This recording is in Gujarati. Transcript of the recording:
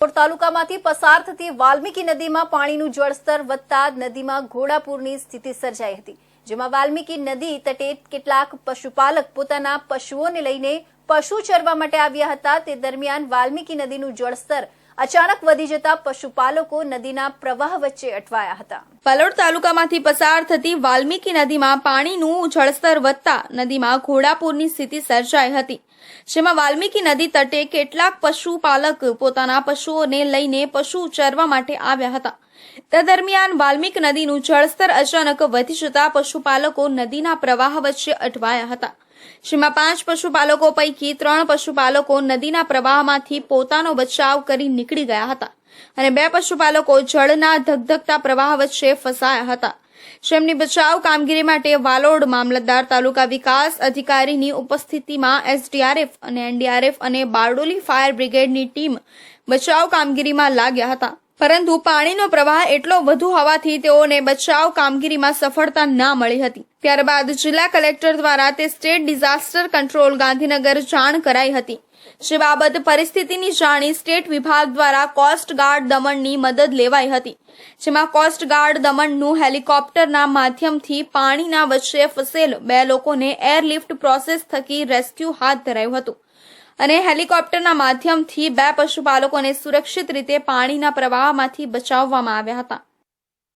રાજકોટ તાલુકામાંથી પસાર થતી વાલ્મીકી નદીમાં પાણીનું જળસ્તર વધતા નદીમાં ઘોડાપૂરની સ્થિતિ સર્જાઈ હતી, જેમાં વાલ્મીકી નદી તટે કેટલાક પશુપાલક પોતાના પશુઓને લઈને પશુ ચરવા માટે આવ્યા હતા. તે દરમિયાન વાલ્મીકી નદીનું જળસ્તર અચાનક વધી જતા પશુપાલકો નદીના પ્રવાહ વચ્ચે અટવાયા હતા. પલોડ તાલુકામાંથી પસાર થતી વાલ્મીકી નદીમાં પાણીનું જળસ્તર વધતા નદીમાં ઘોડાપૂરની સ્થિતિ સર્જાઈ હતી. જેમાં વાલ્મીકી નદી તટે કેટલાક પશુપાલક પોતાના પશુઓને લઈને પશુ ચરવા માટે આવ્યા હતા. તે દરમિયાન વાલ્મીકી નદીનું જળસ્તર અચાનક વધી જતા પશુપાલકો નદીના પ્રવાહ વચ્ચે અટવાયા હતા. જેમાં પાંચ પશુપાલકો પૈકી ત્રણ પશુપાલકો નદીના પ્રવાહમાંથી પોતાનો બચાવ કરી નીકળી ગયા હતા અને બે પશુપાલકો જળના ધગધગતા પ્રવાહ વચ્ચે ફસાયા હતા. જેમની બચાવ કામગીરી માટે વાલોડ મામલતદાર તાલુકા વિકાસ અધિકારીની ઉપસ્થિતિમાં એસડીઆરએફ અને એનડીઆરએફ અને બારડોલી ફાયર બ્રિગેડની ટીમ બચાવ કામગીરીમાં લાગ્યા હતા. પરંતુ પાણીનો પ્રવાહ એટલો વધુ હોવાથી તેઓને બચાવ કામગીરીમાં સફળતા ના મળી હતી. ત્યારબાદ જિલ્લા કલેક્ટર દ્વારા તે સ્ટેટ ડિઝાસ્ટર કંટ્રોલ ગાંધીનગર જાણ કરાઈ હતી. જે બાબત પરિસ્થિતિની જાણી સ્ટેટ વિભાગ દ્વારા કોસ્ટ ગાર્ડ દમણની મદદ લેવાઈ હતી. જેમાં કોસ્ટ ગાર્ડ દમણનું હેલિકોપ્ટરના માધ્યમથી પાણીના વચ્ચે ફસેલ બે લોકોને એરલિફ્ટ પ્રોસેસ થકી રેસ્ક્યુ હાથ ધરાયું હતું. અને હેલિકોપ્ટરના માધ્યમથી બે પશુપાલકોને સુરક્ષિત રીતે પાણીના પ્રવાહમાંથી બચાવવામાં આવ્યા હતા.